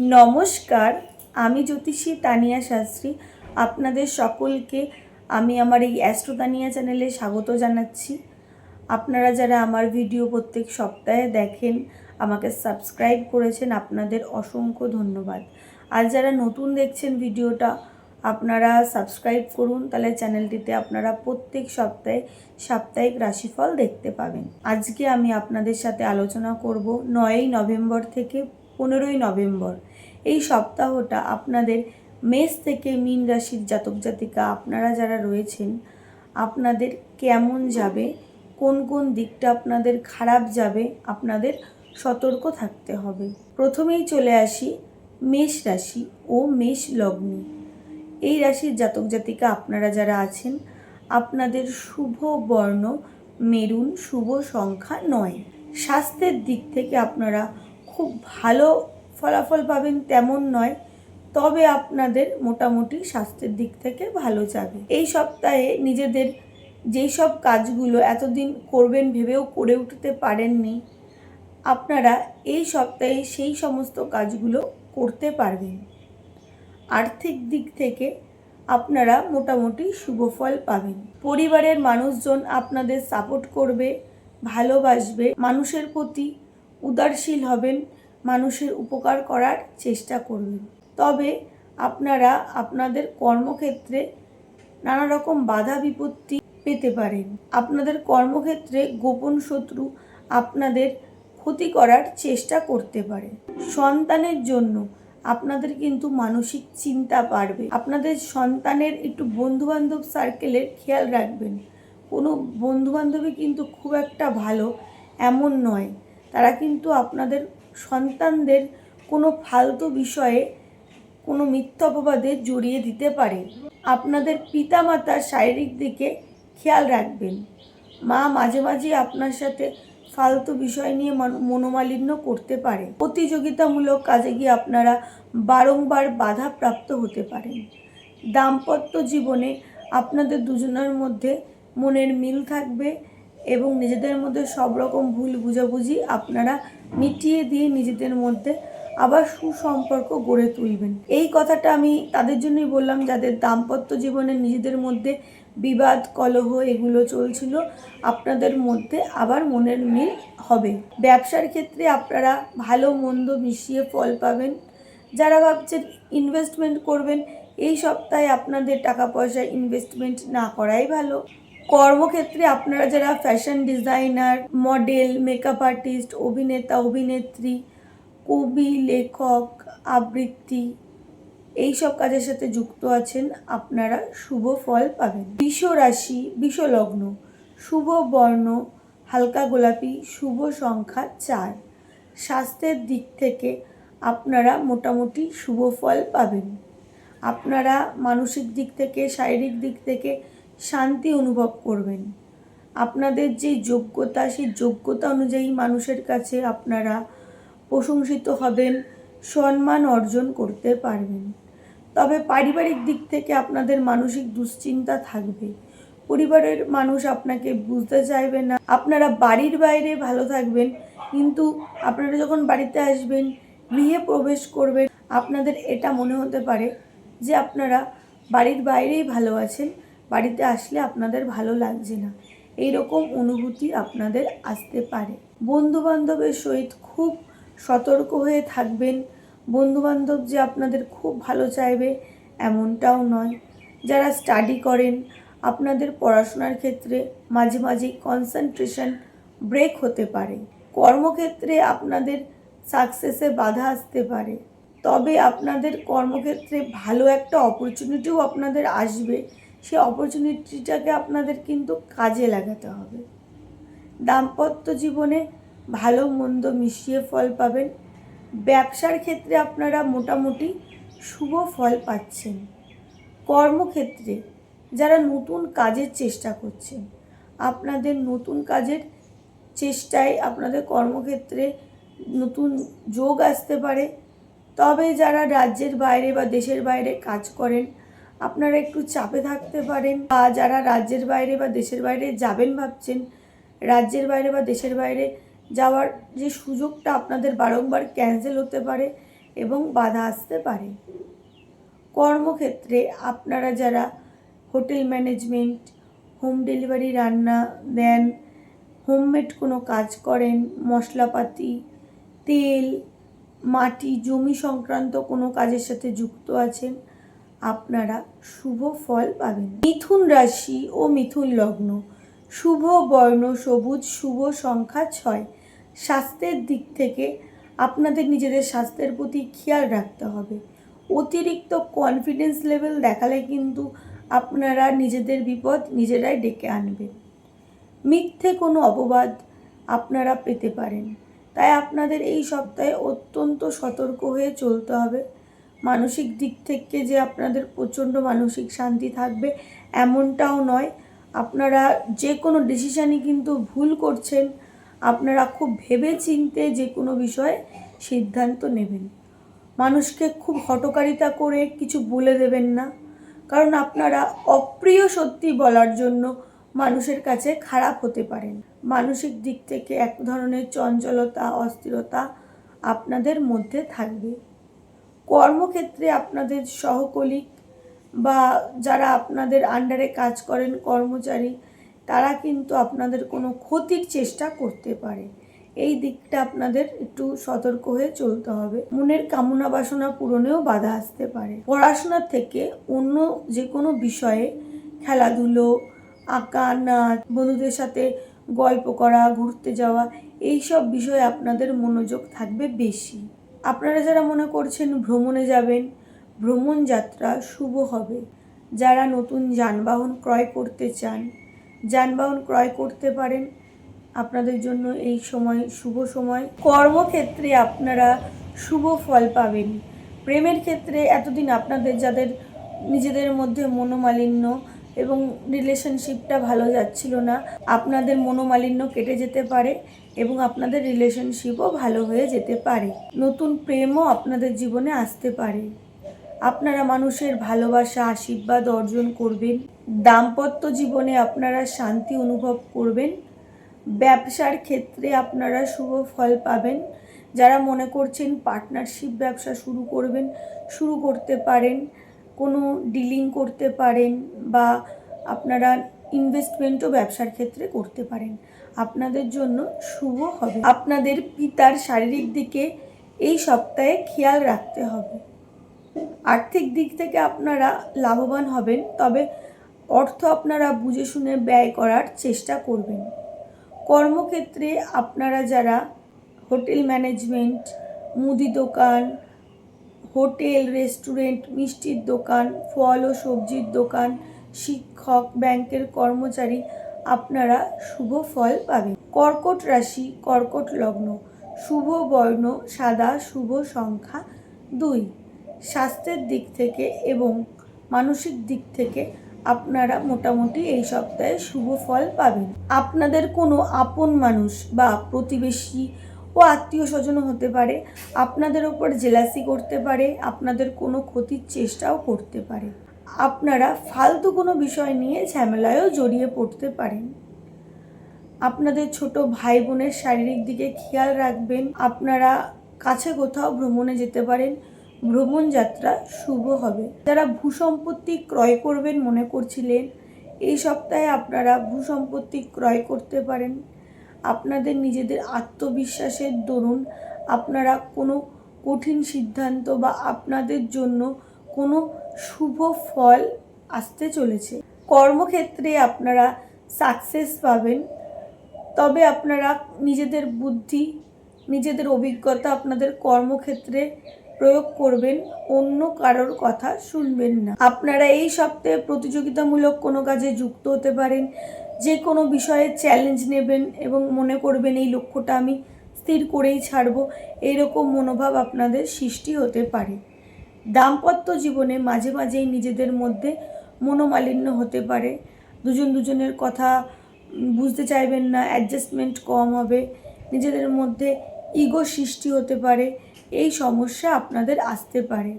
নমস্কার, আমি জ্যোতিষী তানিয়া শাস্ত্রী। আপনাদের সকলকে আমি আমার এই অ্যাস্ট্রো তানিয়া চ্যানেলে স্বাগত জানাচ্ছি। আপনারা যারা আমার ভিডিও প্রত্যেক সপ্তাহে দেখেন, আমাকে সাবস্ক্রাইব করেছেন, আপনাদের অসংখ্য ধন্যবাদ। আর যারা নতুন দেখছেন ভিডিওটা, আপনারা সাবস্ক্রাইব করুন, তাহলে চ্যানেলটিতে আপনারা প্রত্যেক সপ্তাহে সাপ্তাহিক রাশিফল দেখতে পাবেন। আজকে আমি আপনাদের সাথে আলোচনা করব নয়ই নভেম্বর থেকে পনেরোই নভেম্বর। এই সপ্তাহটা আপনাদের মেষ থেকে মীন রাশির জাতক জাতিকা আপনারা যারা রয়েছেন, আপনাদের কেমন যাবে, কোন কোন দিকটা আপনাদের খারাপ যাবে, আপনাদের সতর্ক থাকতে হবে। প্রথমেই চলে আসি মেষ রাশি ও মেষ লগ্নে। এই রাশির জাতক জাতিকা আপনারা যারা আছেন, আপনাদের শুভ বর্ণ মেরুন শুভ সংখ্যা নয়। স্বাস্থ্যের দিক থেকে আপনারা খুব ভালো ফলাফল পাবেন তেমন নয়, তবে আপনাদের মোটামুটি স্বাস্থ্যের দিক থেকে ভালো যাবে। এই সপ্তাহে নিজেদের যেই সব কাজগুলো এতদিন করবেন ভেবেও করে উঠতে পারেননি, আপনারা এই সপ্তাহে সেই সমস্ত কাজগুলো করতে পারবেন। আর্থিক দিক থেকে আপনারা মোটামুটি শুভ ফল পাবেন। পরিবারের মানুষজন আপনাদের সাপোর্ট করবে, ভালোবাসবে, মানুষের প্রতি উদারশীল হবেন মানুষের উপকার করার চেষ্টা করবেন। তবে আপনারা আপনাদের কর্মক্ষেত্রে নানা রকম বাধা বিপত্তি পেতে পারেন। আপনাদের কর্মক্ষেত্রে গোপন শত্রু আপনাদের ক্ষতি করার চেষ্টা করতে পারে। সন্তানের জন্য আপনাদের কিন্তু মানসিক চিন্তা বাড়বে। আপনাদের সন্তানের একটু বন্ধুবান্ধব সার্কেলের খেয়াল রাখবেন। কোনো বন্ধুবান্ধবী কিন্তু খুব একটা ভালো এমন নয়। তারা কিন্তু আপনাদের সন্তানদের কোনো ফালতু বিষয়ে কোনো মিথ্যা অপবাদে জড়িয়ে দিতে পারে। আপনাদের পিতামাতার শারীরিক দিকে খেয়াল রাখবেন। মা মাঝে মাঝে আপনার সাথে ফালতু বিষয় নিয়ে মান- মনোমালিন্য করতে পারে। প্রতিযোগিতামূলক কাজে গিয়ে আপনারা বারংবার বাধাপ্রাপ্ত হতে পারেন। দাম্পত্য জীবনে আপনাদের দুজনের মধ্যে মনের মিল থাকবে এবং নিজেদের মধ্যে সব রকম ভুল বুঝাবুঝি আপনারা মিটিয়ে দিয়ে নিজেদের মধ্যে আবার সুসম্পর্ক গড়ে তুলবেন। এই কথাটা আমি তাদের জন্যই বললাম, যাদের দাম্পত্য জীবনে নিজেদের মধ্যে বিবাদ, কলহ এগুলো চলছিল, আপনাদের মধ্যে আবার মনের মিল হবে। ব্যবসার ক্ষেত্রে আপনারা ভালো মন্দ মিশিয়ে ফল পাবেন। যারা ভাবছেন ইনভেস্টমেন্ট করবেন, এই সপ্তাহে আপনাদের টাকা পয়সা ইনভেস্টমেন্ট না করাই ভালো। কর্মক্ষেত্রে আপনারা যারা fashion designer model makeup artist অভিনেতা, অভিনেত্রী, কবি, লেখক, আবৃত্তি এই সব কাজের সাথে যুক্ত আছেন, আপনারা শুভ ফল পাবেন। বিষ রাশি, বিষ লগ্ন, শুভ বর্ণ, হালকা গোলাপি, শুভ সংখ্যা চার। স্বাস্থ্যের দিক থেকে আপনারা মোটামুটি শুভ ফল পাবেন। আপনারা মানসিক দিক থেকে, শারীরিক দিক থেকে শান্তি অনুভব করবেন। আপনাদের যে যোগ্যতা, সেই যোগ্যতা অনুযায়ী মানুষের কাছে আপনারা প্রশংসিত হবেন, সম্মান অর্জন করতে পারবেন। তবে পারিবারিক দিক থেকে আপনাদের মানসিক দুশ্চিন্তা থাকবে। পরিবারের মানুষ আপনাকে বুঝতে চাইবে না। আপনারা বাড়ির বাইরে ভালো থাকবেন, কিন্তু আপনারা যখন বাড়িতে আসবেন, গৃহে প্রবেশ করবেন, আপনাদের এটা মনে হতে পারে যে আপনারা বাড়ির বাইরেই ভালো আছেন। বাড়িতে আসলে আপনাদের ভালো লাগছে না। এই রকম অনুভূতি আপনাদের আসতে পারে। বন্ধু বান্ধবের সহিত খুব সতর্ক হয়ে থাকবেন। বন্ধুবান্ধব যে আপনাদের খুব ভালো চাইবে এমনটাও নয়। যারা স্টাডি করেন, আপনাদের পড়াশোনার ক্ষেত্রে মাঝে মাঝে কনসেন্ট্রেশন ব্রেক হতে পারে। কর্মক্ষেত্রে আপনাদের সাকসেসে বাধা আসতে পারে। তবে আপনাদের কর্মক্ষেত্রে ভালো একটা অপরচুনিটিও আপনাদের আসবে। সেই অপরচুনিটিটাকে আপনাদের কিন্তু কাজে লাগাতে হবে। দাম্পত্য জীবনে ভালো মন্দ মিশিয়ে ফল পাবেন। ব্যবসার ক্ষেত্রে আপনারা মোটামুটি শুভ ফল পাচ্ছেন। কর্মক্ষেত্রে যারা নতুন কাজের চেষ্টা করছেন, আপনাদের নতুন কাজের চেষ্টায় আপনাদের কর্মক্ষেত্রে নতুন যোগ আসতে পারে। তবে যারা রাজ্যের বাইরে বা দেশের বাইরে কাজ করেন আপনারা একটু চাপে থাকতে পারেন বা যারা রাজ্যের বাইরে বা দেশের বাইরে যাবেন ভাবছেন, রাজ্যের বাইরে বা দেশের বাইরে যাওয়ার যে সুযোগটা আপনাদের বারংবার ক্যান্সেল হতে পারে এবং বাধা আসতে পারে। কর্মক্ষেত্রে আপনারা যারা হোটেল ম্যানেজমেন্ট, হোম ডেলিভারি রান্না, দেন, হোমমেড কোনো কাজ করেন, মশলাপাতি, তেল, মাটি, জমি সংক্রান্ত কোনো কাজের সাথে যুক্ত আছেন আপনারা শুভ ফল পাবেন। মিথুন রাশি ও মিথুন লগ্ন। শুভ বর্ণ সবুজ, শুভ সংখ্যা ছয়। স্বাস্থ্যের দিক থেকে আপনাদের নিজেদের স্বাস্থ্যের প্রতি খেয়াল রাখতে হবে। অতিরিক্ত কনফিডেন্স লেভেল দেখালে কিন্তু আপনারা নিজেদের বিপদ নিজেরাই ডেকে আনবেন মিথ্যে কোনো অপবাদ আপনারা পেতে পারেন। তাই আপনাদের এই সপ্তাহে অত্যন্ত সতর্ক হয়ে চলতে হবে। মানসিক দিক থেকে যে আপনাদের প্রচণ্ড মানসিক শান্তি থাকবে, এমনটাও নয়। আপনারা যে কোনো ডিসিশানই কিন্তু ভুল করছেন, আপনারা খুব ভেবে চিনতে যে কোনো বিষয়ে সিদ্ধান্ত নেবেন। মানুষকে খুব হটকারিতা করে কিছু বলে দেবেন না, কারণ আপনারা অপ্রিয় সত্যি বলার জন্য মানুষের কাছে খারাপ হতে পারেন। মানসিক দিক থেকে এক ধরনের চঞ্চলতা, অস্থিরতা আপনাদের মধ্যে থাকবে। কর্মক্ষেত্রে আপনাদের সহকলিক বা যারা আপনাদের আন্ডারে কাজ করেন কর্মচারী, তারা কিন্তু আপনাদের কোনো ক্ষতির চেষ্টা করতে পারে। এই দিকটা আপনাদের একটু সতর্ক হয়ে চলতে হবে। মনের কামনা বাসনা পূরণেও বাধা আসতে পারে। পড়াশোনার থেকে অন্য যে কোনো বিষয়ে খেলাধুলো, আঁকা, নাচ, বন্ধুদের সাথে গল্প করা, ঘুরতে যাওয়া এই সব বিষয়ে আপনাদের মনোযোগ থাকবে বেশি। আপনারা যারা মনে করছেন ভ্রমণে যাবেন, ভ্রমণ যাত্রা শুভ হবে। যারা নতুন যানবাহন ক্রয় করতে চান, যানবাহন ক্রয় করতে পারেন, আপনাদের জন্য এই সময় শুভ সময়। কর্মক্ষেত্রে আপনারা শুভ ফল পাবেন। প্রেমের ক্ষেত্রে এতদিন আপনাদের, যাদের নিজেদের মধ্যে মনোমালিন্য এবং রিলেশনশিপটা ভালো যাচ্ছিল না। আপনাদের মনোমালিন্য কেটে যেতে পারে এবং আপনাদের রিলেশনশিপও ভালো হয়ে যেতে পারে। নতুন প্রেমও আপনাদের জীবনে আসতে পারে। আপনারা মানুষের ভালোবাসা, আশীর্বাদ অর্জন করবেন। দাম্পত্য জীবনে আপনারা শান্তি অনুভব করবেন। ব্যবসার ক্ষেত্রে আপনারা শুভ ফল পাবেন। যারা মনে করছেন পার্টনারশিপ ব্যবসা শুরু করবেন, শুরু করতে পারেন। কোনো ডিলিং করতে পারেন বা আপনারা ইনভেস্টমেন্টও ব্যবসার ক্ষেত্রে করতে পারেন। আপনাদের জন্য শুভ হবে। আপনাদের পিতার শারীরিক দিকে এই সপ্তাহে খেয়াল রাখতে হবে। আর্থিক দিক থেকে আপনারা লাভবান হবেন, তবে অর্থ আপনারা বুঝে শুনে ব্যয় করার চেষ্টা করবেন। কর্মক্ষেত্রে আপনারা যারা হোটেল ম্যানেজমেন্ট, মুদি দোকান হোটেল, রেস্টুরেন্ট, মিষ্টির দোকান, ফল ও সবজির দোকান, শিক্ষক, ব্যাংকের কর্মচারী, আপনারা শুভ ফল পাবেন। কর্কট রাশি, কর্কট লগ্ন, শুভ বর্ণ, সাদা শুভ সংখ্যা দুই। স্বাস্থ্যের দিক থেকে এবং মানসিক দিক থেকে আপনারা মোটামুটি এই সপ্তাহে শুভ ফল পাবেন। আপনাদের কোনো আপন মানুষ বা প্রতিবেশী ও আত্মীয় স্বজনও হতে পারে, আপনাদের ওপর জেলাসি করতে পারে, আপনাদের কোনো ক্ষতির চেষ্টাও করতে পারে। আপনারা ফালতু কোনো বিষয় নিয়ে ঝামেলায়ও জড়িয়ে পড়তে পারেন। আপনাদের ছোট ভাই বোনের শারীরিক দিকে খেয়াল রাখবেন, আপনারা কাছে কোথাও ভ্রমণে যেতে পারেন ভ্রমণ যাত্রা শুভ হবে। যারা ভূসম্পত্তি ক্রয় করবেন মনে করছিলেন, এই সপ্তাহে আপনারা ভূসম্পত্তি ক্রয় করতে পারেন। আপনাদের নিজেদের আত্মবিশ্বাসের দরুন আপনারা কোনো কঠিন সিদ্ধান্ত বা আপনাদের জন্য কোনো শুভ ফল আসতে চলেছে। কর্মক্ষেত্রে আপনারা সাকসেস পাবেন। তবে আপনারা নিজেদের বুদ্ধি, নিজেদের অভিজ্ঞতা আপনাদের কর্মক্ষেত্রে প্রয়োগ করবেন, অন্য কারোর কথা শুনবেন না। আপনারা এই সপ্তাহে প্রতিযোগিতামূলক কোনো কাজে যুক্ত হতে পারেন। যে কোনো বিষয়ে চ্যালেঞ্জ নেবেন এবং মনে করবেন এই লক্ষ্যটা আমি স্থির করেই ছাড়ব এইরকম মনোভাব আপনাদের সৃষ্টি হতে পারে। দাম্পত্য জীবনে মাঝে মাঝেই নিজেদের মধ্যে মনোমালিন্য হতে পারে। দুজন দুজনের কথা বুঝতে চাইবেন না অ্যাডজাস্টমেন্ট কম হবে, নিজেদের মধ্যে ইগো সৃষ্টি হতে পারে, এই সমস্যা আপনাদের আসতে পারে।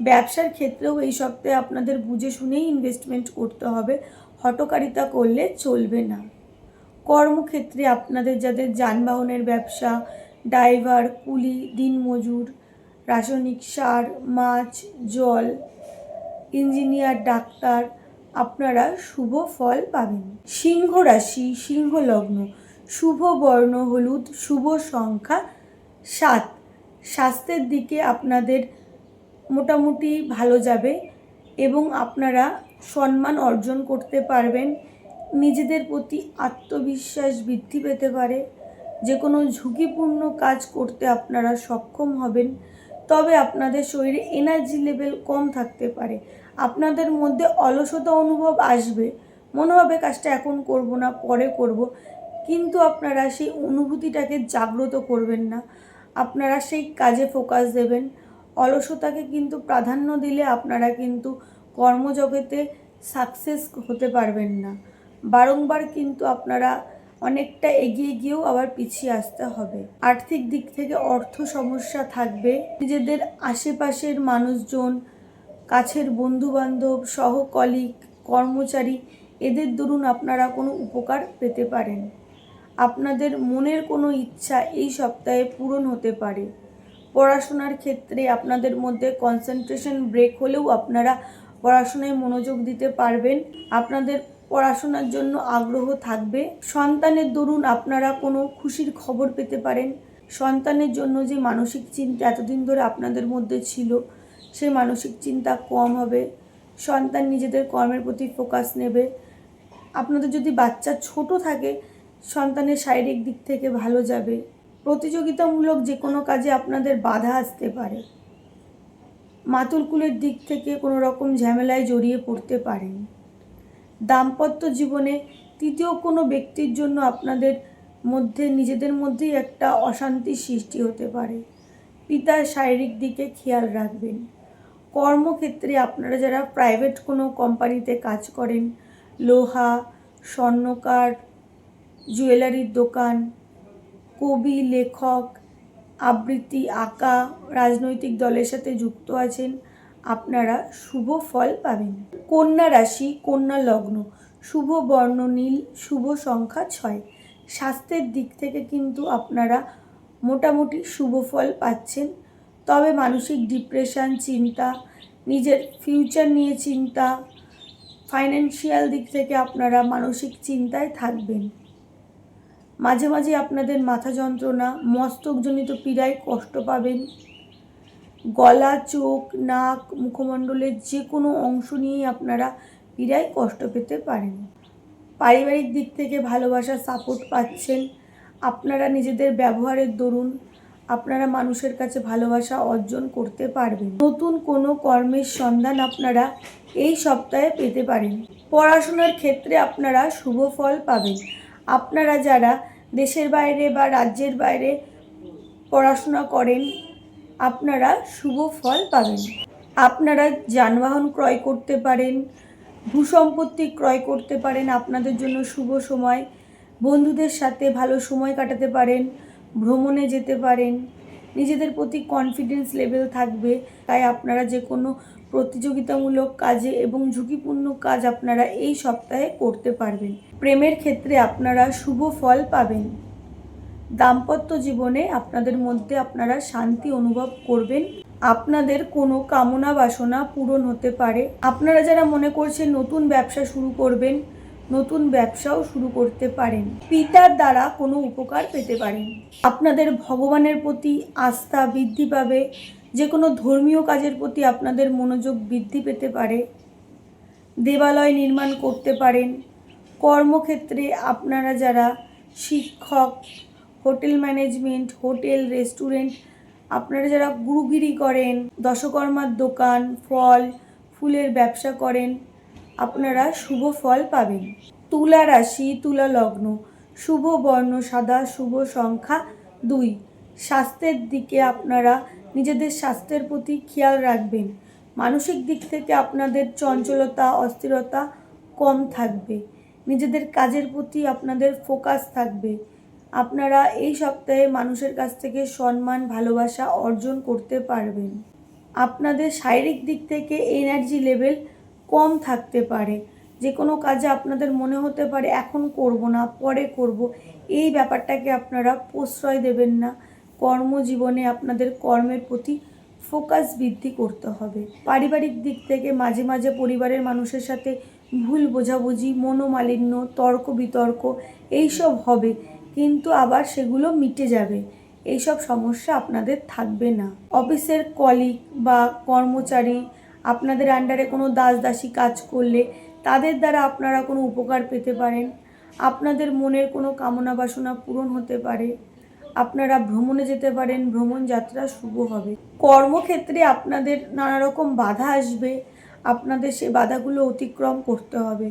ব্যবসার ক্ষেত্রেও এই সপ্তাহে আপনাদের বুঝে শুনেই ইনভেস্টমেন্ট করতে হবে। হটকারিতা করলে চলবে না। কর্মক্ষেত্রে আপনাদের যাদের যানবাহনের ব্যবসা, ড্রাইভার, কুলি, দিনমজুর, রাসায়নিক সার, মাছ, জল, ইঞ্জিনিয়ার, ডাক্তার, আপনারা শুভ ফল পাবেন। সিংহ রাশি, সিংহ লগ্ন, শুভ বর্ণ, হলুদ, শুভ সংখ্যা সাত। স্বাস্থ্যের দিকে আপনাদের মোটামুটি ভালো যাবে এবং আপনারা সম্মান অর্জন করতে পারবেন, নিজেদের প্রতি আত্মবিশ্বাস বৃদ্ধি পেতে পারে, যে কোনো ঝুঁকিপূর্ণ কাজ করতে আপনারা সক্ষম হবেন, তবে আপনাদের শরীরে এনার্জি লেভেল কম থাকতে পারে। আপনাদের মধ্যে অলসতা অনুভব আসবে, মনে হবে কাজটা এখন করব না, পরে করব, কিন্তু আপনারা সেই অনুভূতিটাকে জাগ্রত করবেন না। আপনারা সেই কাজে ফোকাস দেবেন। অলসতাকে কিন্তু প্রাধান্য দিলে আপনারা কিন্তু কর্মজগতে সাকসেস হতে পারবেন না। বারংবার কিন্তু আপনারা অনেকটা এগিয়ে গিয়েও আবার পিছিয়ে আসতে হবে। আর্থিক দিক থেকে অর্থ সমস্যা থাকবে। নিজেদের আশেপাশের মানুষজন, কাছের বন্ধুবান্ধব সহকলিগ কর্মচারী, এদের দরুন আপনারা কোনো উপকার পেতে পারেন। আপনাদের মনের কোনো ইচ্ছা এই সপ্তাহে পূরণ হতে পারে। পড়াশোনার ক্ষেত্রে আপনাদের মধ্যে কনসেন্ট্রেশন ব্রেক হলেও আপনারা পড়াশোনায় মনোযোগ দিতে পারবেন। আপনাদের পড়াশোনার জন্য আগ্রহ থাকবে। সন্তানের দরুন আপনারা কোনো খুশির খবর পেতে পারেন। সন্তানের জন্য যে মানসিক চিন্তা এতদিন ধরে আপনাদের মধ্যে ছিল, সেই মানসিক চিন্তা কম হবে। সন্তান নিজেদের কর্মের প্রতি ফোকাস নেবে। আপনাদের যদি বাচ্চা ছোট থাকে, সন্তানের শারীরিক দিক থেকে ভালো যাবে। প্রতিযোগিতামূলক যে কোনো কাজে আপনাদের বাধা আসতে পারে। মাতুলকুলের দিক থেকে কোনো রকম ঝামেলায় জড়িয়ে পড়তে পারেন। দাম্পত্য জীবনে তৃতীয় কোনো ব্যক্তির জন্য আপনাদের মধ্যে, নিজেদের মধ্যেই একটা অশান্তির সৃষ্টি হতে পারে। পিতার শারীরিক দিকে খেয়াল রাখবেন। কর্মক্ষেত্রে আপনারা যারা প্রাইভেট কোনো কোম্পানিতে কাজ করেন, লোহা, স্বর্ণকার জুয়েলারির দোকান, কবি, লেখক আবৃত্তি আঁকা রাজনৈতিক দলের সাথে যুক্ত আছেন। আপনারা শুভ ফল পাবেন। কন্যা রাশি, কন্যা লগ্ন। শুভ বর্ণ নীল, শুভ সংখ্যা ছয়। স্বাস্থ্যের দিক থেকে কিন্তু আপনারা মোটামুটি শুভ ফল পাচ্ছেন। তবে মানসিক ডিপ্রেশন, চিন্তা, নিজের ফিউচার নিয়ে চিন্তা, ফাইন্যান্সিয়াল দিক থেকে আপনারা মানসিক চিন্তায় থাকবেন। মাঝে মাঝে আপনাদের মাথা যন্ত্রণা, মস্তকজনিত পীড়ায় কষ্ট পাবেন। গলা, চোখ, নাক, মুখমণ্ডলের যে কোনো অংশ নিয়েই আপনারা পীড়ায় কষ্ট পেতে পারেন। পারিবারিক দিক থেকে ভালোবাসা, সাপোর্ট পাচ্ছেন। আপনারা নিজেদের ব্যবহারের দরুন, আপনারা মানুষের কাছে ভালোবাসা অর্জন করতে পারবেন। নতুন কোনো কর্মের সন্ধান আপনারা এই সপ্তাহে পেতে পারেন। পড়াশোনার ক্ষেত্রে আপনারা শুভ ফল পাবেন। আপনারা যারা দেশের বাইরে বা রাজ্যের বাইরে পড়াশোনা করেন, আপনারা শুভ ফল পাবেন। আপনারা যানবাহন ক্রয় করতে পারেন, ভূসম্পত্তি ক্রয় করতে পারেন, আপনাদের জন্য শুভ সময়, বন্ধুদের সাথে ভালো সময় কাটাতে পারেন, ভ্রমণে যেতে পারেন। নিজেদের প্রতি কনফিডেন্স লেভেল থাকবে। তাই আপনারা যে কোনো প্রতিযোগিতামূলক কাজে এবং ঝুঁকিপূর্ণ কাজ আপনারা এই সপ্তাহে করতে পারবেন। প্রেমের ক্ষেত্রে আপনারা শুভ ফল পাবেন। দাম্পত্য জীবনে আপনাদের মধ্যে আপনারা শান্তি অনুভব করবেন। আপনাদের কোনো কামনা বাসনা পূরণ হতে পারে। আপনারা যারা মনে করছেন নতুন ব্যবসা শুরু করবেন নতুন ব্যবসাও শুরু করতে পারেন। পিতার দ্বারা কোনো উপকার পেতে পারেন। আপনাদের ভগবানের প্রতি আস্থা বৃদ্ধি পাবে। যে কোনো ধর্মীয় কাজের প্রতি আপনাদের মনোযোগ বৃদ্ধি পেতে পারে। দেবালয় নির্মাণ করতে পারেন। কর্মক্ষেত্রে আপনারা যারা শিক্ষক, হোটেল ম্যানেজমেন্ট, হোটেল, রেস্টুরেন্ট, আপনারা যারা গুরুগিরি করেন, দশকর্মার দোকান, ফল, ফুলের ব্যবসা করেন আপনারা শুভ ফল পাবেন। তুলা রাশি, তুলা লগ্ন, শুভ বর্ণ, সাদা, শুভ সংখ্যা দুই। স্বাস্থ্যের দিকে আপনারা নিজেদের স্বাস্থ্যের প্রতি খেয়াল রাখবেন। মানসিক দিক থেকে আপনাদের চঞ্চলতা, অস্থিরতা কম থাকবে। নিজেদের কাজের প্রতি আপনাদের ফোকাস থাকবে। আপনারা এই সপ্তাহে মানুষের কাছ থেকে সম্মান, ভালোবাসা অর্জন করতে পারবেন। আপনাদের শারীরিক দিক থেকে এনার্জি লেভেল কম থাকতে পারে। যে কোনো কাজে আপনাদের মনে হতে পারে, এখন করব না, পরে করব। এই ব্যাপারটাকে আপনারা প্রশ্রয় দেবেন না। কর্মজীবনে আপনাদের কর্মের প্রতি ফোকাস বৃদ্ধি করতে হবে। পারিবারিক দিক থেকে মাঝে মাঝে পরিবারের মানুষের সাথে ভুল বোঝাবুঝি, মনোমালিন্য, তর্ক বিতর্ক, এইসব হবে, কিন্তু আবার সেগুলো মিটে যাবে। এইসব সমস্যা আপনাদের থাকবে না। অফিসের কলিগ বা কর্মচারী আপনাদের আন্ডারে কোনো দাস দাসী কাজ করলে তাদের দ্বারা আপনারা কোনো উপকার পেতে পারেন। আপনাদের মনের কোনো কামনা বাসনা পূরণ হতে পারে। আপনারা ভ্রমণে যেতে পারেন, ভ্রমণ যাত্রা শুভ হবে। কর্মক্ষেত্রে আপনাদের নানা রকম বাধা আসবে। আপনাদের সে বাধাগুলো অতিক্রম করতে হবে।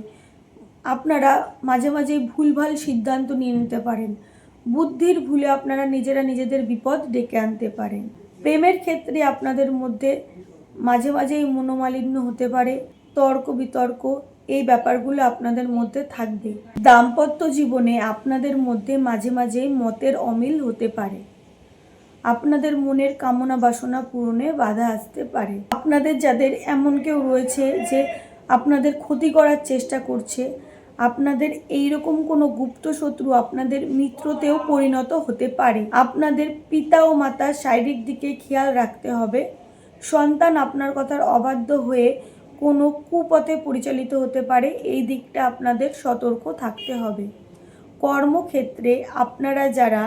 আপনারা মাঝে মাঝেই ভুলভাল সিদ্ধান্ত নিয়ে নিতে পারেন। বুদ্ধির ভুলে আপনারা নিজেরা নিজেদের বিপদ ডেকে আনতে পারেন। প্রেমের ক্ষেত্রে আপনাদের মধ্যে মাঝে মাঝেই মনোমালিন্য হতে পারে, তর্ক বিতর্ক, এই ব্যাপারগুলো আপনাদের মধ্যে থাকবে। দাম্পত্য জীবনে আপনাদের মধ্যে মাঝে মাঝেই মতের অমিল হতে পারে। আপনাদের মনের কামনা বাসনা পূরণে বাধা আসতে পারে। আপনাদের যাদের এমন কেউ রয়েছে যে আপনাদের ক্ষতি করার চেষ্টা করছে, আপনাদের এই রকম কোনো গুপ্ত শত্রু আপনাদের মিত্রতেও পরিণত হতে পারে। আপনাদের পিতা ও মাতার শারীরিক দিকে খেয়াল রাখতে হবে। সন্তান আপনার কথার অবাধ্য হয়ে কোনো কুপথে পরিচালিত হতে পারে, এই দিকটা আপনাদের সতর্ক থাকতে হবে। কর্মক্ষেত্রে আপনারা যারা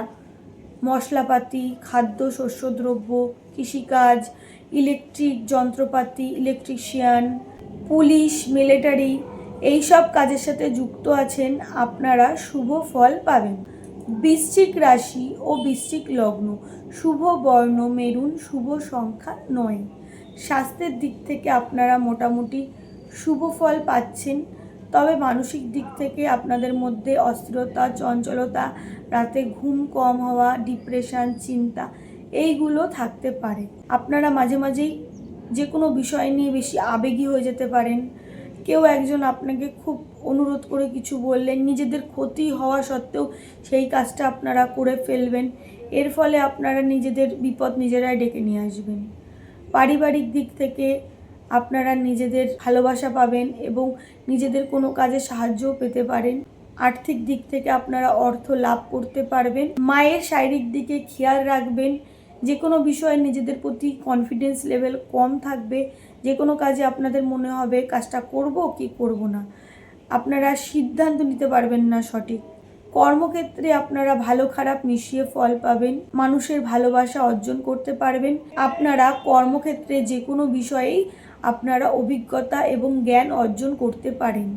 মশলাপাতি, খাদ্য, শস্যদ্রব্য, কৃষিকাজ, ইলেকট্রিক যন্ত্রপাতি, ইলেকট্রিশিয়ান, পুলিশ, মিলিটারি, এইসব কাজের সাথে যুক্ত আছেন, আপনারা শুভ ফল পাবেন। বৃশ্চিক রাশি ও বৃশ্চিক লগ্ন, শুভ বর্ণ, মেরুন, শুভ সংখ্যা নয়। স্বাস্থ্যের দিক থেকে আপনারা মোটামুটি শুভ ফল পাচ্ছেন, তবে মানসিক দিক থেকে আপনাদের মধ্যে অস্থিরতা, চঞ্চলতা, রাতে ঘুম কম হওয়া, ডিপ্রেশন, চিন্তা, এইগুলো থাকতে পারে। আপনারা মাঝে মাঝেই যে কোনো বিষয় নিয়ে বেশি আবেগী হয়ে যেতে পারেন কেউ একজন আপনাকে খুব অনুরোধ করে কিছু বললেন, নিজেদের ক্ষতি হওয়া সত্ত্বেও সেই কাজটা আপনারা করে ফেলবেন। এর ফলে আপনারা নিজেদের বিপদ নিজেরাই ডেকে নিয়ে আসবেন। পারিবারিক দিক থেকে আপনারা নিজেদের ভালোবাসা পাবেন এবং নিজেদের কোনো কাজে সাহায্যও পেতে পারেন। আর্থিক দিক থেকে আপনারা অর্থ লাভ করতে পারবেন। মায়ের শারীরিক দিকে খেয়াল রাখবেন। যে কোনো বিষয়ে নিজেদের প্রতি কনফিডেন্স লেভেল কম থাকবে, যে কোনো কাজে আপনাদের মনে হবে কাজটা করব কি করব না। আপনারা সিদ্ধান্ত নিতে পারবেন না সঠিক। কর্মক্ষেত্রে আপনারা ভালো খারাপ মিশিয়ে ফল পাবেন, মানুষের ভালোবাসা অর্জন করতে পারবেন। আপনারা কর্মক্ষেত্রে যে কোনো বিষয়েই আপনারা অভিজ্ঞতা এবং জ্ঞান অর্জন করতে পারেন।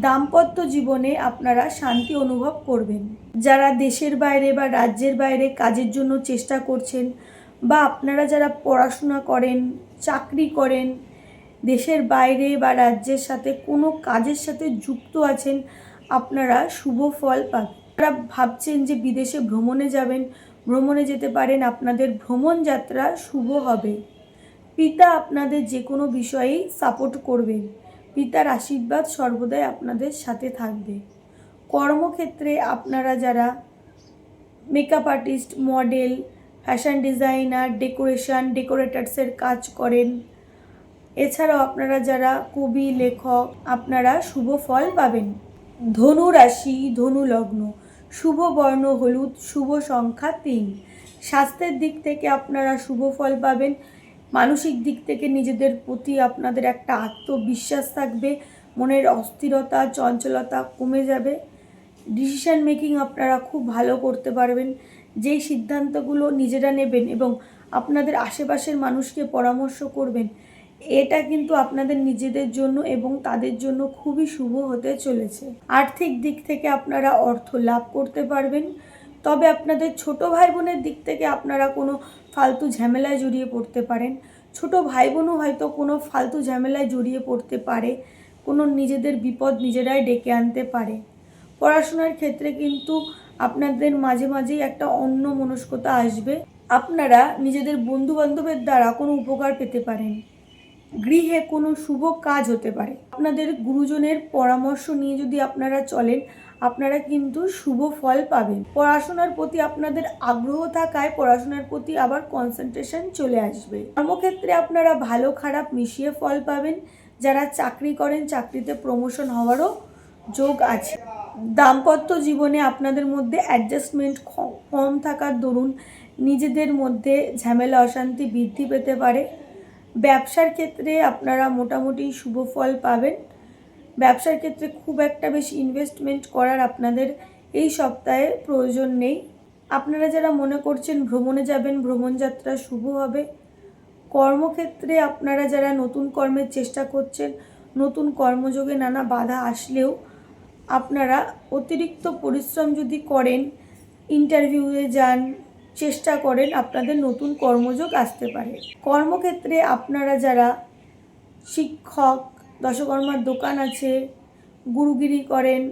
দাম্পত্য জীবনে আপনারা শান্তি অনুভব করবেন। যারা দেশের বাইরে বা রাজ্যের বাইরে কাজের জন্য চেষ্টা করছেন বা আপনারা যারা পড়াশোনা করেন, চাকরি করেন, দেশের বাইরে বা রাজ্যের সাথে কোনো কাজের সাথে যুক্ত আছেন, আপনারা শুভ ফল পাবেন। আপনারা ভাবছেন যে বিদেশে ভ্রমণে যাবেন, ভ্রমণে যেতে পারেন, আপনাদের ভ্রমণ যাত্রা শুভ হবে। পিতা আপনাদের যে কোনো বিষয়েই সাপোর্ট করবেন। পিতার আশীর্বাদ সর্বদাই আপনাদের সাথে থাকবে। কর্মক্ষেত্রে আপনারা যারা makeup artist model fashion designer decoration ডেকোরেটার্সের কাজ করেন, এছাড়াও আপনারা যারা কবি, লেখক, আপনারা শুভ ফল পাবেন। ধনু রাশি, ধনু লগ্ন, শুভ বর্ণ, হলুদ, শুভ সংখ্যা তিন। স্বাস্থ্যের দিক থেকে আপনারা শুভ ফল পাবেন, মানসিক দিক থেকে নিজেদের প্রতি আপনাদের একটা আত্মবিশ্বাস থাকবে, মনের অস্থিরতা, চঞ্চলতা কমে যাবে। ডিসিশন মেকিং আপনারা খুব ভালো করতে পারবেন। যেই সিদ্ধান্তগুলো নিজেরা নেবেন এবং আপনাদের আশেপাশের মানুষকে পরামর্শ করবেন, এটা কিন্তু আপনাদের নিজেদের জন্য এবং তাদের জন্য খুবই শুভ হতে চলেছে। আর্থিক দিক থেকে আপনারা অর্থ লাভ করতে পারবেন। তবে আপনাদের ছোট ভাই বোনের দিক থেকে আপনারা কোনো ফালতু ঝামেলায় জড়িয়ে পড়তে পারেন। ছোট ভাই বোনও হয়তো কোনো ফালতু ঝামেলায় জড়িয়ে পড়তে পারে, কোনো নিজেদের বিপদ নিজেরাই ডেকে আনতে পারে। পড়াশোনার ক্ষেত্রে কিন্তু আপনাদের মাঝে মাঝেই একটা অন্য মনস্কতা আসবে। আপনারা নিজেদের বন্ধু বান্ধবের দ্বারা কোনো উপকার পেতে পারেন। গৃহে কোনো শুভ কাজ হতে পারে। আপনাদের গুরুজনের পরামর্শ নিয়ে যদি আপনারা চলেন, আপনারা কিন্তু শুভ ফল পাবেন। পড়াশোনার প্রতি আপনাদের আগ্রহ থাকায় পড়াশোনার প্রতি আবার কনসেন্ট্রেশন চলে আসবে। কর্মক্ষেত্রে আপনারা ভালো খারাপ মিশিয়ে ফল পাবেন। যারা চাকরি করেন, চাকরিতে প্রমোশন হওয়ারও যোগ আছে। দাম্পত্য জীবনে আপনাদের মধ্যে অ্যাডজাস্টমেন্ট কম থাকার দরুন নিজেদের মধ্যে ঝামেলা অশান্তি বৃদ্ধি পেতে পারে। ব্যবসার ক্ষেত্রে আপনারা মোটামুটি শুভ ফল পাবেন। ব্যবসার ক্ষেত্রে খুব একটা বেশি ইনভেস্টমেন্ট করার আপনাদের এই সপ্তাহে প্রয়োজন নেই। আপনারা যারা মনে করছেন ভ্রমণে যাবেন, ভ্রমণযাত্রা শুভ হবে। কর্মক্ষেত্রে আপনারা যারা নতুন কর্মের চেষ্টা করছেন, নতুন কর্মযোগে নানা বাধা আসলেও আপনারা অতিরিক্ত পরিশ্রম যদি করেন ইন্টারভিউয়ে যান, চেষ্টা করেন, আপনাদের নতুন কর্মযোগ আসতে পারে। কর্মক্ষেত্রে আপনারা যারা শিক্ষক, দশকর্মার দোকান আছে, গুরুগিরি করেন,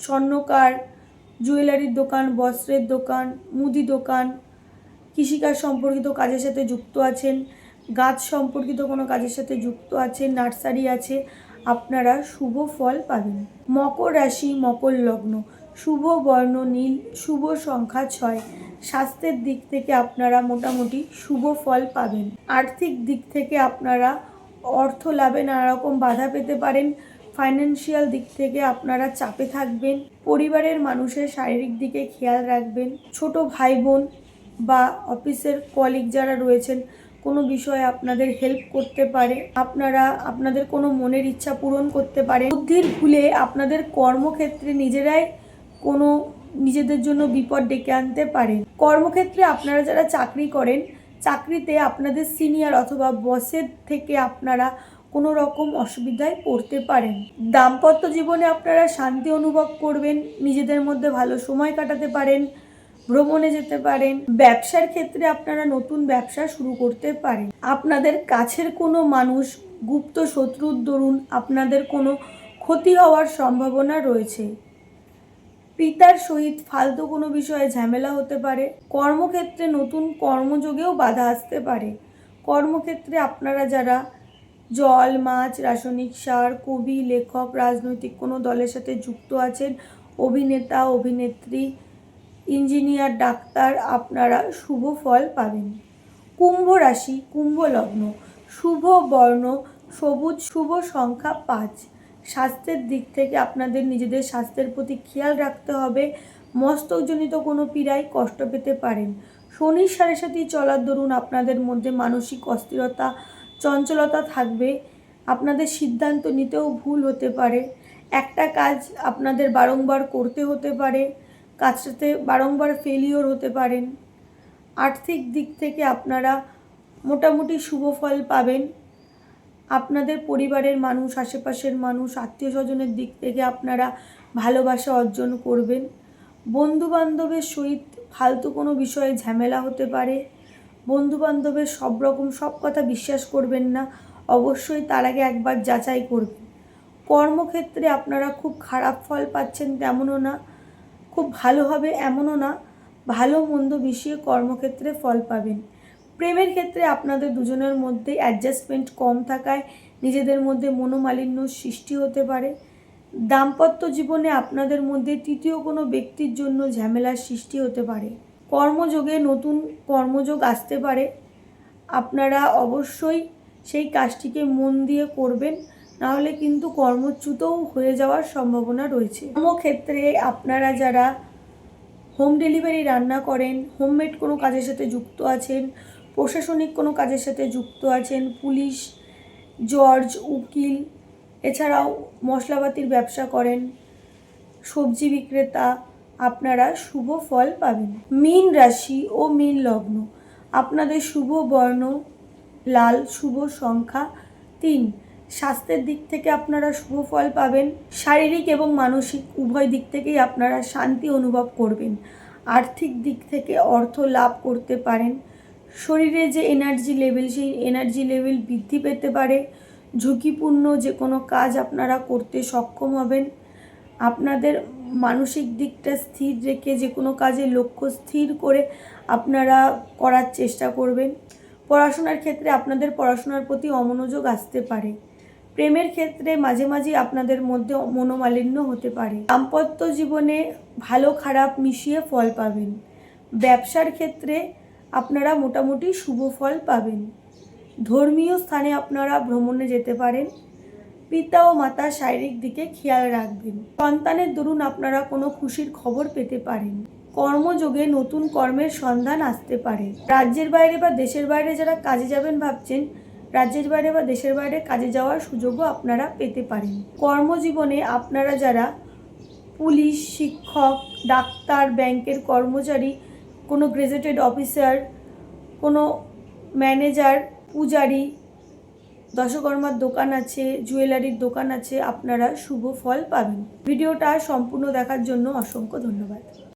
স্বর্ণকার, জুয়েলারির দোকান, বস্ত্রের দোকান, মুদি দোকান, কৃষিকাজ সম্পর্কিত কাজের সাথে যুক্ত আছেন, গাছ সম্পর্কিত কোনো কাজের সাথে যুক্ত আছেন, নার্সারি আছে আপনারা শুভ ফল পাবেন। মকর রাশি, মকর লগ্ন। শুভ বর্ণ, নীল, শুভ সংখ্যা ছয়। স্বাস্থ্যের দিক থেকে আপনারা মোটামুটি শুভ ফল পাবেন। আর্থিক দিক থেকে আপনারা অর্থ লাভে নানা রকম বাধা পেতে পারেন। ফাইন্যান্সিয়াল দিক থেকে আপনারা চাপে থাকবেন। পরিবারের মানুষের শারীরিক দিকে খেয়াল রাখবেন। ছোট ভাই বোন বা অফিসের কলিগ যারা রয়েছেন কোনো বিষয়ে আপনাদের হেল্প করতে পারে, আপনারা, আপনাদের কোনো মনের ইচ্ছা পূরণ করতে পারে, বুদ্ধির ভুলে আপনাদের কর্মক্ষেত্রে নিজেরাই কোনো নিজেদের জন্য বিপদ ডেকে আনতে পারেন কর্মক্ষেত্রে আপনারা যারা চাকরি করেন, চাকরিতে আপনাদের সিনিয়র অথবা বসের থেকে আপনারা কোনো রকম অসুবিধায় পড়তে পারেন। দাম্পত্য জীবনে আপনারা শান্তি অনুভব করবেন, নিজেদের মধ্যে ভালো সময় কাটাতে পারেন ভ্রমণে যেতে পারেন, ব্যবসার ক্ষেত্রে আপনারা নতুন ব্যবসা শুরু করতে পারেন। আপনাদের কাছের কোনো মানুষ, গুপ্ত শত্রুর দরুন আপনাদের কোনো ক্ষতি হওয়ার সম্ভাবনা রয়েছে। পিতার সহিত ফালতু কোনো বিষয়ে ঝামেলা হতে পারে, কর্মক্ষেত্রে নতুন কর্মযোগেও বাধা আসতে পারে। কর্মক্ষেত্রে আপনারা যারা জল, মাছ, রাসায়নিক সার, কবি, লেখক, রাজনৈতিক কোনো দলের সাথে যুক্ত আছেন, অভিনেতা, অভিনেত্রী ইঞ্জিনিয়ার, ডাক্তার, আপনারা শুভ ফল পাবেন। কুম্ভ রাশি, কুম্ভ লগ্ন, শুভ বর্ণ, সবুজ, শুভ সংখ্যা পাঁচ। স্বাস্থ্যের দিক থেকে আপনাদের নিজেদের স্বাস্থ্যের প্রতি খেয়াল রাখতে হবে। মস্তকজনিত কোনো পীড়ায় কষ্ট পেতে পারেন। শনির সাড়ে সাথে চলার দরুন আপনাদের মধ্যে মানসিক অস্থিরতা, চঞ্চলতা থাকবে। আপনাদের সিদ্ধান্ত নিতেও ভুল হতে পারে। একটা কাজ আপনাদের বারংবার করতে হতে পারে। কাজটাতে বারংবার ফেলিওর হতে পারেন। আর্থিক দিক থেকে আপনারা মোটামুটি শুভ ফল পাবেন। আপনাদের পরিবারের মানুষ, আশেপাশের মানুষ আত্মীয় স্বজনের দিক থেকে আপনারা ভালোবাসা অর্জন করবেন। বন্ধু বান্ধবের সহিত ফালতু কোনো বিষয়ে ঝামেলা হতে পারে। বন্ধু বান্ধবের সব রকম, সব কথা বিশ্বাস করবেন না। অবশ্যই তার আগে একবার যাচাই করবেন। কর্মক্ষেত্রে আপনারা খুব খারাপ ফল পাচ্ছেন তেমনও না। খুব ভালো হবে এমনও না, ভালো মন্দ মিশিয়ে কর্মক্ষেত্রে ফল পাবেন। প্রেমের ক্ষেত্রে আপনাদের দুজনের মধ্যে অ্যাডজাস্টমেন্ট কম থাকায় নিজেদের মধ্যে মনোমালিন্য সৃষ্টি হতে পারে। দাম্পত্য জীবনে আপনাদের মধ্যে তৃতীয় কোনো ব্যক্তির জন্য ঝামেলার সৃষ্টি হতে পারে। কর্মযোগে নতুন কর্মযোগ আসতে পারে। আপনারা অবশ্যই সেই কাজটিকে মন দিয়ে করবেন। নাহলে কিন্তু কর্মচ্যুতও হয়ে যাওয়ার সম্ভাবনা রয়েছে। কর্মক্ষেত্রে আপনারা যারা হোম ডেলিভারি রান্না করেন হোমমেড কোনো কাজের সাথে যুক্ত আছেন, প্রশাসনিক কোনো কাজের সাথে যুক্ত আছেন, পুলিশ জর্জ উকিল, এছাড়াও মশলাপাতির ব্যবসা করেন, সবজি বিক্রেতা, আপনারা শুভ ফল পাবেন। মীন রাশি ও মীন লগ্ন, আপনাদের শুভ বর্ণ, লাল শুভ সংখ্যা তিন। স্বাস্থ্যের দিক থেকে আপনারা শুভ ফল পাবেন, শারীরিক এবং মানসিক, উভয় দিক থেকেই আপনারা শান্তি অনুভব করবেন, আর্থিক দিক থেকে অর্থ লাভ করতে পারেন, শরীরে যে এনার্জি লেভেল সেই এনার্জি লেভেল বৃদ্ধি পেতে পারে, ঝুঁকিপূর্ণ যে কোনো কাজ আপনারা করতে সক্ষম হবেন, আপনাদের মানসিক দিকটা স্থির রেখে যে কোনো কাজে লক্ষ্য স্থির করে আপনারা করার চেষ্টা করবেন, পড়াশোনার ক্ষেত্রে আপনাদের পড়াশোনার প্রতি অমনোযোগ আসতে পারে। প্রেমের ক্ষেত্রে মাঝে মাঝে আপনাদের মধ্যে মনোমালিন্য হতে পারে। দাম্পত্য জীবনে ভালো খারাপ মিশিয়ে ফল পাবেন। ব্যবসার ক্ষেত্রে আপনারা মোটামুটি শুভ ফল পাবেন। ধর্মীয় স্থানে আপনারা ভ্রমণে যেতে পারেন। পিতা ও মাতার শারীরিক দিকে খেয়াল রাখবেন। সন্তানের দরুন আপনারা কোনো খুশির খবর পেতে পারেন। কর্মযোগে নতুন কর্মের সন্ধান আসতে পারে। রাজ্যের বাইরে বা দেশের বাইরে যারা কাজে যাবেন ভাবছেন রাজ্যের বাইরে বা দেশের বাইরে কাজে যাওয়ার সুযোগও আপনারা পেতে পারেন। কর্মজীবনে আপনারা যারা পুলিশ, শিক্ষক, ডাক্তার, ব্যাংকের কর্মচারী, কোনো গ্রেজেটেড অফিসার, কোনো ম্যানেজার, পূজারি, দশকর্মার দোকান আছে, জুয়েলারির দোকান আছে, আপনারা শুভ ফল পাবেন। ভিডিওটা সম্পূর্ণ দেখার জন্য অসংখ্য ধন্যবাদ।